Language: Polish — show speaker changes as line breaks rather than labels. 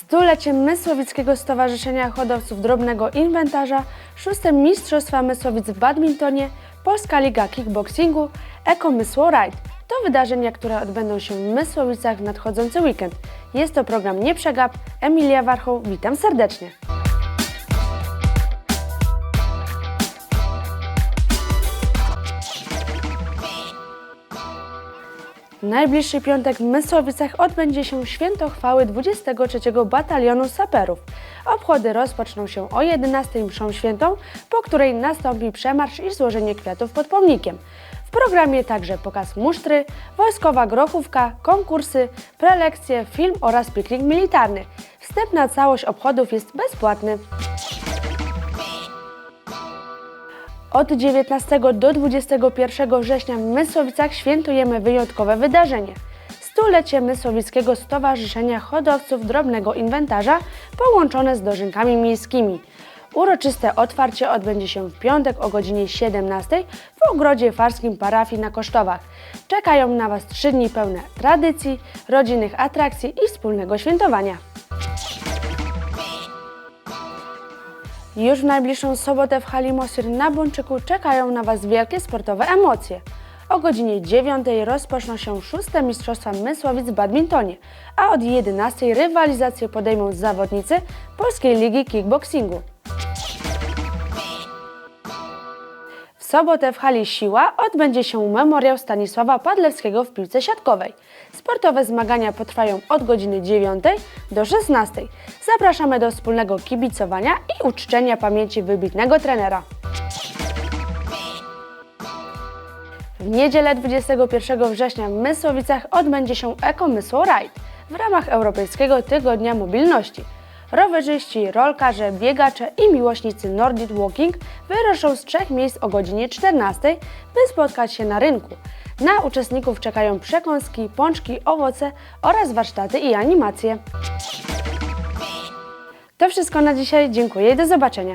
Stulecie Mysłowickiego Stowarzyszenia Hodowców Drobnego Inwentarza, szóste Mistrzostwa Mysłowic w badmintonie, Polska Liga Kickboxingu, Eko Mysło Ride. To wydarzenia, które odbędą się w Mysłowicach w nadchodzący weekend. Jest to program Nie Przegap. Emilia Warchoł, witam serdecznie. W najbliższy piątek w Mysłowicach odbędzie się święto chwały 23 Batalionu Saperów. Obchody rozpoczną się o 11 mszą świętą, po której nastąpi przemarsz i złożenie kwiatów pod pomnikiem. W programie także pokaz musztry, wojskowa grochówka, konkursy, prelekcje, film oraz piknik militarny. Wstęp na całość obchodów jest bezpłatny. Od 19 do 21 września w Mysłowicach świętujemy wyjątkowe wydarzenie. Stulecie Mysłowickiego Stowarzyszenia Hodowców Drobnego Inwentarza połączone z dożynkami miejskimi. Uroczyste otwarcie odbędzie się w piątek o godzinie 17 w Ogrodzie Farskim Parafii na Kosztowach. Czekają na Was trzy dni pełne tradycji, rodzinnych atrakcji i wspólnego świętowania. Już w najbliższą sobotę w hali Mosir na Bączyku czekają na Was wielkie sportowe emocje. O godzinie 9 rozpoczną się szóste Mistrzostwa Mysłowic w badmintonie, a od 11 rywalizację podejmą zawodnicy Polskiej Ligi Kickboxingu. Sobotę w hali Siła odbędzie się memoriał Stanisława Padlewskiego w piłce siatkowej. Sportowe zmagania potrwają od godziny 9 do 16. Zapraszamy do wspólnego kibicowania i uczczenia pamięci wybitnego trenera. W niedzielę 21 września w Mysłowicach odbędzie się Eko Mysło Ride w ramach Europejskiego Tygodnia Mobilności. Rowerzyści, rolkarze, biegacze i miłośnicy Nordic Walking wyruszą z trzech miejsc o godzinie 14, by spotkać się na rynku. Na uczestników czekają przekąski, pączki, owoce oraz warsztaty i animacje. To wszystko na dzisiaj. Dziękuję i do zobaczenia.